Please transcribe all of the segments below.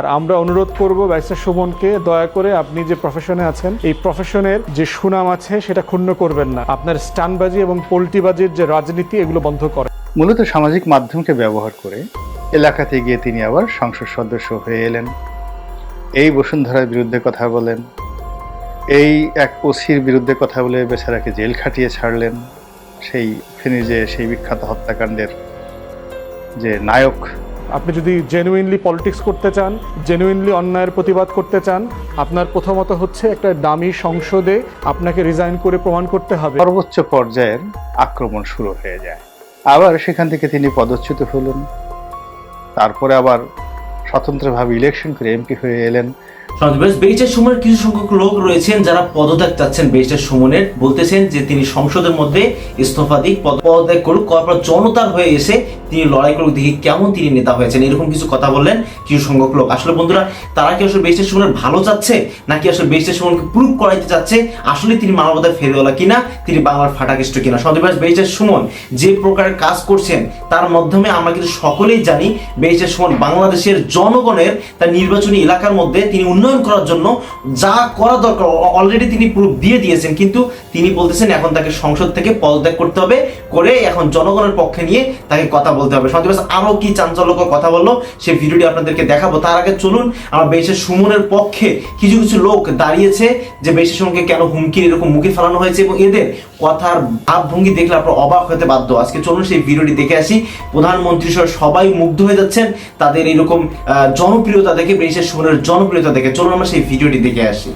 আর আমরা অনুরোধ করব ব্যারিস্টার সুমনকে দয়া করে আপনি যে প্রফেশনে আছেন, এই প্রফেশনের যে সুনাম আছে সেটা ক্ষুণ্ণ করবেন না। আপনার স্টানবাজি এবং পোল্টিবাজির যে রাজনীতি, এগুলো বন্ধ করেন। মূলত সামাজিক মাধ্যমকে ব্যবহার করে এলাকাতে গিয়ে তিনি আবার সংসদ সদস্য হয়ে এলেন। এই বসুন্ধরার বিরুদ্ধে কথা বলেন। এই এক ওসির বিরুদ্ধে কথা বলে বেচারাকে জেল খাটিয়ে ছাড়লেন। সেই ফেনীজে সেই বিখ্যাত হত্যাকাণ্ডের যে নায়ক আপনি যদি জেনুইনলি পলিটিক্স করতে চান জেনুইনলি অন্যায়ের প্রতিবাদ করতে চান, আপনার প্রথমত হচ্ছে একটা দামি সংসদে আপনাকে রিজাইন করে প্রমাণ করতে হবে। সর্বোচ্চ পর্যায়ের আক্রমণ শুরু হয়ে যায়। আবার সেখান থেকে তিনি পদচ্যুত হলেন। তারপরে আবার স্বতন্ত্রভাবে ইলেকশন করে এমপি হয়ে এলেন। সমাজ বেইচের সুমনের কিছু সংখ্যক লোক রয়েছেন যারা পদত্যাগ চাচ্ছেন। সুমনের, বলতেছেন যে তিনি সংসদের মধ্যে ইস্তফা দিক পদত্যাগ করুক। করার জনতার হয়ে এসে তিনি লড়াই করুক। দেখি কেমন তিনি নেতা হয়েছেন। এরকম কিছু কথা বললেন কিছু সংখ্যক লোক। আসলে বন্ধুরা, তারা কি আসলে সুমনের ভালো চাচ্ছে? নাকি আসলে সুমনকে করাইতে চাচ্ছে? আসলে তিনি ফেরিওয়ালা কিনা? তিনি বাংলার কিনা? সুমন যে প্রকারের কাজ করছেন, তার মাধ্যমে আমরা কিন্তু সকলেই জানি বেইচের সুমন বাংলাদেশের জনগণের তার নির্বাচনী এলাকার মধ্যে তিনি উন্নয়ন করার জন্য যা করা দরকার অলরেডি তিনি প্রুফ দিয়ে দিয়েছেন, কিন্তু তিনি বলতেছেন এখন তাকে সংসদ থেকে পদত্যাগ করতে হবে, করে এখন জনগণের পক্ষে নিয়ে তাকে কথা বলতে হবে। সন্দেবাস আরও কি চাঞ্চল্যকর কথা বলল? সেই ভিডিওটি আপনাদেরকে দেখাবো। তার আগে চলুন, আমরা বেইচের সুমনের পক্ষে কিছু কিছু লোক দাঁড়িয়েছে, যে বেইচের সুমনকে কেন হুমকির এরকম মুখে ফেলানো হয়েছে, এবং এদের কথার ভাবভঙ্গি দেখলে আপনার অবাক হতে বাধ্য। আজকে চলুন সেই ভিডিওটি দেখে আসি। প্রধানমন্ত্রী সহ সবাই মুগ্ধ হয়ে যাচ্ছেন। তাদের এরকম জনপ্রিয়তা দেখে বিশেষ সুমনের জনপ্রিয়তা দেখে। চলুন আমরা সেই ভিডিওটি দেখে আসি।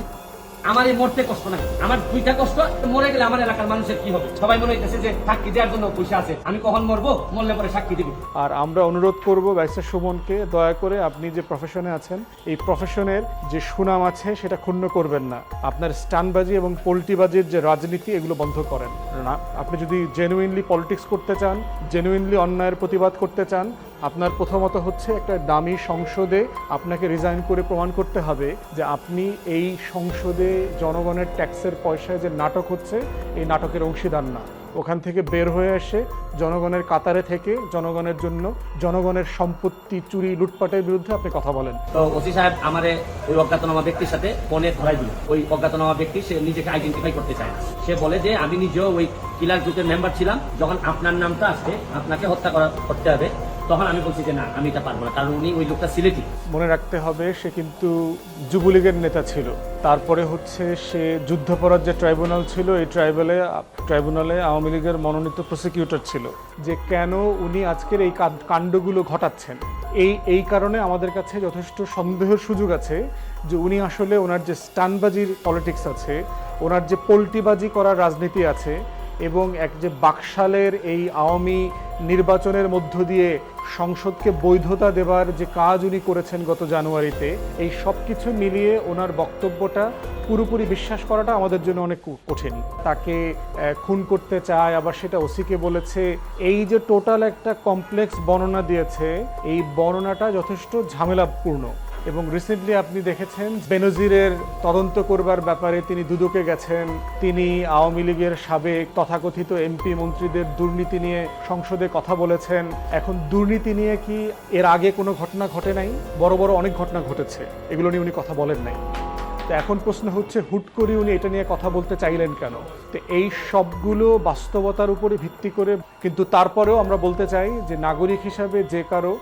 আমার এই মরতে কষ্ট না আমার দুইটা কষ্ট, মরে গেলে আমার এলাকার মানুষের কি হবে? সবাই মনে হইতেছে যে সাক্ষী দেওয়ার জন্য পয়সা আছে। আমি কখন মরবো? মরলে পরে সাক্ষী দিব। আর আমরা অনুরোধ করব ব্যারিস্টার সুমনকে, দয়া করে আপনি যে প্রফেশনে আছেন, এই প্রফেশনের যে সুনাম আছে, সেটা ক্ষুণ্ণ করবেন না। আপনার স্টানবাজি এবং পোল্টিবাজির যে রাজনীতি, এগুলো বন্ধ করেন। না, আপনি যদি জেনুইনলি পলিটিক্স করতে চান জেনুইনলি অন্যায়ের প্রতিবাদ করতে চান আপনার প্রথমত হচ্ছে একটা দামি সংসদে আপনাকে রিজাইন করে প্রমাণ করতে হবে যে আপনি এই সংসদে জনগণের ট্যাক্সের পয়সায় যে নাটক হচ্ছে, এই নাটকের অংশীদার না। ওখান থেকে বের হয়ে এসে জনগণের কাতারে থেকে জনগণের জন্য জনগণের সম্পত্তি চুরি লুটপাটের বিরুদ্ধে আপনি কথা বলেন। তো ওসি সাহেব আমারে ওই অজ্ঞাতনামা ব্যক্তির সাথে ফোনে ধরাই দিল। ওই অজ্ঞাতনামা ব্যক্তি, সে নিজেকে আইডেন্টিফাই করতে চায় সে বলে যে, আমি নিজেও ওই কিলার গ্রুপের মেম্বার ছিলাম। যখন আপনার নামটা আসছে আপনাকে হত্যা করা, করতে হবে। তখন আমি বলছি যে না, আমি এটা পারব না, কারণ উনি ওই লোকটা সিলেটি। মনে রাখতে হবে সে কিন্তু যুবলীগের নেতা ছিল। তারপরে হচ্ছে সে যুদ্ধাপরাধ যে ট্রাইব্যুনাল ছিল, এই ট্রাইব্যুনালে ট্রাইব্যুনালে আওয়ামী লীগের মনোনীত প্রসিকিউটর ছিল। যে কেন উনি আজকের এই কাণ্ডগুলো ঘটাচ্ছেন? এই এই কারণে আমাদের কাছে যথেষ্ট সন্দেহের সুযোগ আছে যে উনি আসলে ওনার যে স্টানবাজির পলিটিক্স আছে, ওনার যে পোল্টিবাজি করার রাজনীতি আছে এবং এক যে বাকশালের এই আওয়ামী নির্বাচনের মধ্য দিয়ে সংসদকে বৈধতা দেবার যে কাজ উনি করেছেন গত জানুয়ারিতে, এই সব কিছু মিলিয়ে ওনার বক্তব্যটা পুরোপুরি বিশ্বাস করাটা আমাদের জন্য অনেক কঠিন। তাকে খুন করতে চায়, আবার সেটা ওসিকে বলেছে। এই যে টোটাল একটা কমপ্লেক্স বর্ণনা দিয়েছে, এই বর্ণনাটা যথেষ্ট ঝামেলাপূর্ণ। এবং রিসেন্টলি আপনি দেখেছেন বেনজিরের তদন্ত করবার ব্যাপারে তিনি দুদকে গেছেন। তিনি আওয়ামী লীগের সাবেক তথাকথিত এমপি মন্ত্রীদের দুর্নীতি নিয়ে সংসদে কথা বলেছেন। এখন দুর্নীতি নিয়ে কি এর আগে কোনো ঘটনা ঘটে নাই? বড় বড় অনেক ঘটনা ঘটেছে। এগুলো নিয়ে উনি কথা বলেন নাই। তো এখন প্রশ্ন হচ্ছে, হুট করে উনি এটা নিয়ে কথা বলতে চাইলেন কেন? তো এই সবগুলো বাস্তবতার উপরে ভিত্তি করে কিন্তু তারপরেও আমরা বলতে চাই যে, নাগরিক হিসাবে যে কারও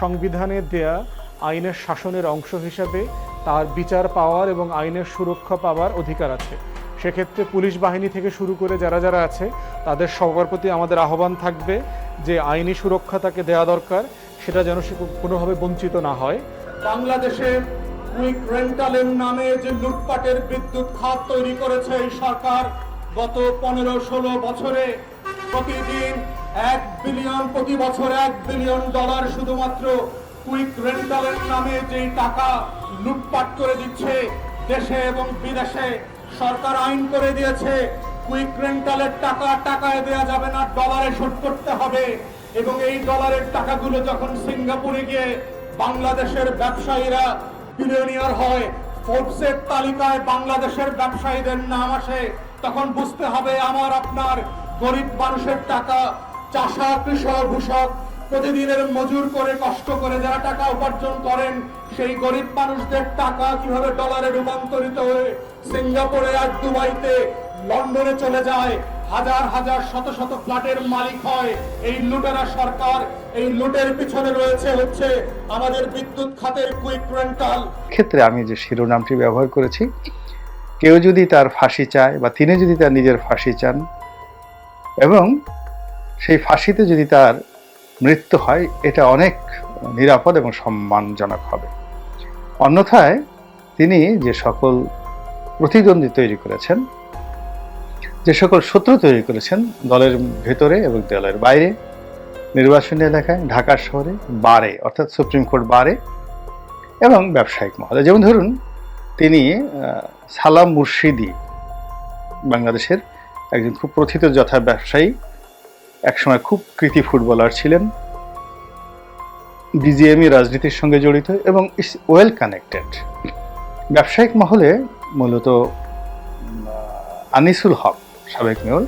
সংবিধানে দেয়া আইনের শাসনের অংশ হিসাবে তার বিচার পাওয়ার এবং আইনের সুরক্ষা পাওয়ার অধিকার আছে। সেক্ষেত্রে পুলিশ বাহিনী থেকে শুরু করে যারা যারা আছে, তাদের সবার প্রতি আমাদের আহ্বান থাকবে যে আইনি সুরক্ষা তাকে দেওয়া দরকার, সেটা যেন সে কোনোভাবে বঞ্চিত না হয়। বাংলাদেশে কুইক রেন্টালের নামে যে লুটপাটের বিদ্যুৎ খাত তৈরি করেছে এই সরকার, গত পনেরো ষোলো বছরে প্রতিদিন এক বিলিয়ন, প্রতি বছর এক বিলিয়ন ডলার শুধুমাত্র কুইক রেন্টালের নামে যে টাকা লুটপাট করে দিচ্ছে দেশে এবং বিদেশে, সরকার আইন করে দিয়েছে, কুইক রেন্টালের টাকা টাকায় দেয়া যাবে না, ডলারে শোধ করতে হবে। এবং এই ডলারের টাকাগুলো যখন সিঙ্গাপুরে গিয়ে বাংলাদেশের ব্যবসায়ীরা বিলিয়নিয়ার হয় ফোর্বসের তালিকায় বাংলাদেশের ব্যবসায়ীদের নাম আসে, তখন বুঝতে হবে আমার, আপনার গরিব মানুষের টাকা চাষা, কৃষক, ভূষক প্রতিদিনের মজুর করে, কষ্ট করে যারা টাকা উপার্জন করেন, সেই গরিব মানুষদের টাকা কীভাবে ডলারে রূপান্তরিত হয়ে সিঙ্গাপুরে আর দুবাইতে, লন্ডনে চলে যায়? হাজার হাজার, শত শত ফ্ল্যাটের মালিক হয়। এই লুটেরা সরকার, এই লুটের পিছনে রয়েছে হচ্ছে আমাদের বিদ্যুৎ খাতের কুইক রেন্টাল ক্ষেত্রে আমি যে শিরোনামটি ব্যবহার করেছি, কেউ যদি তার ফাঁসি চায় বা তিনি যদি তার নিজের ফাঁসি চান, এবং সেই ফাঁসিতে যদি তার মৃত্যু হয়, এটা অনেক নিরাপদ এবং সম্মানজনক হবে। অন্যথায় তিনি যে সকল প্রতিদ্বন্দ্বী তৈরি করেছেন, যে সকল শত্রু তৈরি করেছেন দলের ভেতরে এবং দলের বাইরে, নির্বাচনী এলাকায় ঢাকা শহরে, বারে, অর্থাৎ সুপ্রিম কোর্ট বারে এবং ব্যবসায়িক মহলে। যেমন ধরুন, তিনি সালাম মুর্শিদি বাংলাদেশের একজন খুব প্রথিত যথা ব্যবসায়ী। একসময় খুব কৃতি ফুটবলার ছিলেন। বিজিএমই রাজনীতির সঙ্গে জড়িত এবং ইস ওয়েল কানেক্টেড। ব্যবসায়িক মহলে মূলত আনিসুল হক, সাবেক মেয়র,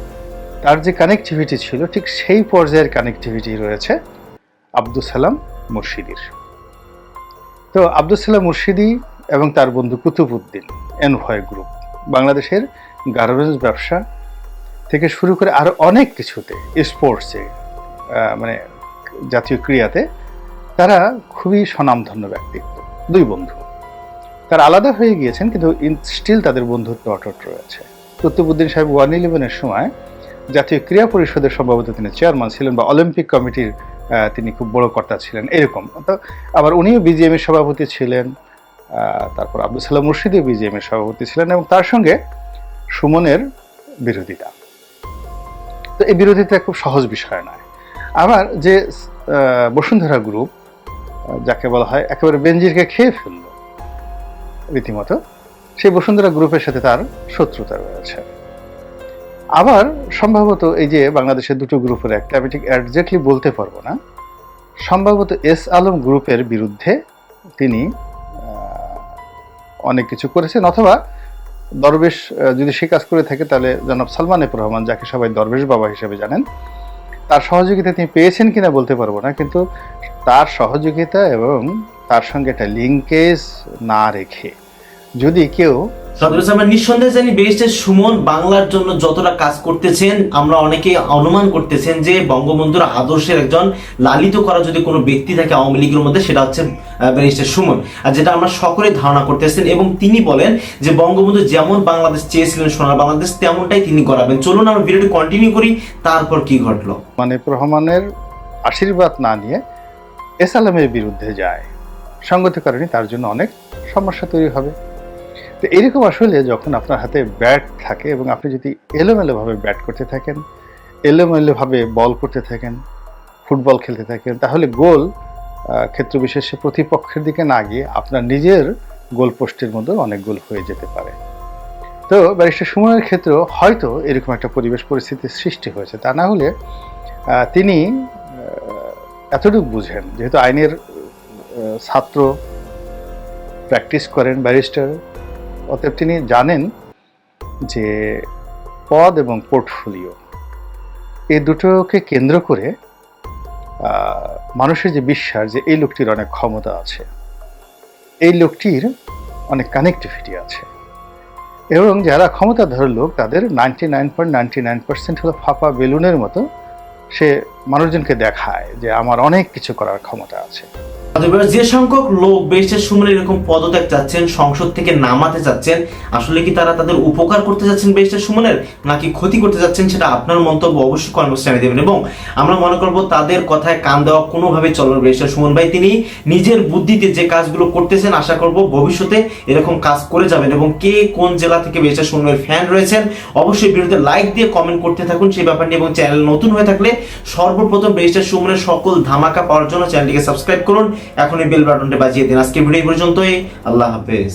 তার যে কানেকটিভিটি ছিল, ঠিক সেই পর্যায়ের কানেকটিভিটি রয়েছে আব্দুল সালাম মুর্শিদির। তো আব্দুল সালাম মুর্শিদি এবং তার বন্ধু কুতুবুদ্দিন এনভয় গ্রুপ, বাংলাদেশের গার্মেন্টস ব্যবসা থেকে শুরু করে আরও অনেক কিছুতে স্পোর্টসে মানে জাতীয় ক্রীড়াতে তারা খুবই স্বনামধন্য ব্যক্তিত্ব, দুই বন্ধু। তারা আলাদা হয়ে গিয়েছেন, কিন্তু স্টিল তাদের বন্ধুত্ব অটট রয়েছে। কুতুবুদ্দিন সাহেব ওয়ান ইলেভেনের সময় জাতীয় ক্রীড়া পরিষদের সম্ভবত তিনি চেয়ারম্যান ছিলেন বা অলিম্পিক কমিটির তিনি খুব বড় কর্তা ছিলেন, এরকম। তো আবার উনিও বিজিএম এর সভাপতি ছিলেন তারপর আব্দুল সালাম মুর্শিদিও বিজিএম এর সভাপতি ছিলেন এবং তার সঙ্গে সুমনের বিরোধিতা। তো এই বিরোধিতা খুব সহজ বিষয় নয়। আবার যে বসুন্ধরা গ্রুপ যাকে বলা হয় একেবারে বেঞ্জিরকে খেয়ে ফেলল, রীতিমতো, সেই বসুন্ধরা গ্রুপের সাথে তার শত্রুতা রয়েছে। আবার সম্ভবত এই যে, বাংলাদেশের দুটো গ্রুপের একটা, আমি ঠিক একজাক্টলি বলতে পারব না, সম্ভবত এস আলম গ্রুপের বিরুদ্ধে তিনি অনেক কিছু করেছেন, অথবা দরবেশ যদি সে কাজ করে থাকে, তাহলে জনাব সালমান এফ রহমান যাকে সবাই দরবেশ বাবা হিসেবে জানেন, তার সহযোগিতা তিনি পেয়েছেন কিনা বলতে পারব না, কিন্তু তার সহযোগিতা এবং তার সঙ্গে একটা লিঙ্কেজ না রেখে যদি কেউ নিঃসন্দেহে জানি ব্যারিস্টার সুমন বাংলার জন্য যতটা কাজ করতেছেন আমরা অনেকে অনুমান করতেছেন যে বঙ্গবন্ধুর আদর্শের একজন লালিত করা যদি কোনো ব্যক্তি থাকে আওয়ামী লীগের মধ্যে সেটা হচ্ছে ব্যারিস্টার সুমন। আর যেটা আমরা সকলে ধারণা করতেছেন এবং তিনি বলেন যে বঙ্গবন্ধু যেমন বাংলাদেশ চেয়েছিলেন সোনার বাংলাদেশ তেমনটাই তিনি করাবেন চলুন আমরা ভিডিওটি কন্টিনিউ করি তারপর কি ঘটলো? মানে রহমানের আশীর্বাদ না নিয়ে এসালামের বিরুদ্ধে যায়। সঙ্গত কারণে তার জন্য অনেক সমস্যা তৈরি হবে। তো এরকম আসলে যখন আপনার হাতে ব্যাট থাকে এবং আপনি যদি এলোমেলোভাবে ব্যাট করতে থাকেন, এলোমেলোভাবে বল করতে থাকেন ফুটবল খেলতে থাকেন, তাহলে গোল ক্ষেত্র বিশেষে প্রতিপক্ষের দিকে না গিয়ে আপনার নিজের গোল পোস্টের মধ্যে অনেক গোল হয়ে যেতে পারে। তো ব্যারিস্টার সুমনের ক্ষেত্রেও হয়তো এরকম একটা পরিবেশ পরিস্থিতির সৃষ্টি হয়েছে। তা না হলে তিনি এতটুকু বুঝেন, যেহেতু আইনের ছাত্র প্র্যাকটিস করেন ব্যারিস্টার অতএব তিনি জানেন যে পদ এবং পোর্টফোলিও, এই দুটোকে কেন্দ্র করে মানুষের যে বিশ্বাস যে এই লোকটির অনেক ক্ষমতা আছে, এই লোকটির অনেক কানেক্টিভিটি আছে। এবং যারা ক্ষমতাধর লোক, তাদের ninety nine point ninety nine percent হলো ফাঁপা বেলুনের মতো সে মানুষজনকে দেখায় যে আমার অনেক কিছু করার ক্ষমতা আছে। যে সংখ্যক লোক ব্যারিস্টার সুমন এরকম পদত্যাগ চাচ্ছেন, সংসদ থেকে নামাতে চাচ্ছেন, আসলে কি তারা তাদের উপকার করতে যাচ্ছেন ব্যারিস্টার সুমনের নাকি ক্ষতি করতে যাচ্ছেন সেটা আপনার মন্তব্য অবশ্যই কমেন্ট জানিয়ে দেবেন। এবং আমরা মনে করব তাদের কথায় কান দেওয়া কোনোভাবে চলবে ব্যারিস্টার সুমন ভাই, তিনি নিজের বুদ্ধিতে যে কাজগুলো করতেছেন, আশা করব ভবিষ্যতে এরকম কাজ করে যাবেন। এবং কে কোন জেলা থেকে ব্যারিস্টার সুমনের ফ্যান রয়েছেন, অবশ্যই ভিডিওতে লাইক দিয়ে কমেন্ট করতে থাকুন সেই ব্যাপার নিয়ে। এবং চ্যানেল নতুন হয়ে থাকলে সর্বপ্রথম ব্যারিস্টার সুমনের সকল ধামাকা পাওয়ার জন্য। চ্যানেলটিকে সাবস্ক্রাইব করুন। এখন এই বেল বাটনটা বাজিয়ে দিন। আজকে ভিডিও পর্যন্তই। আল্লাহ হাফেজ।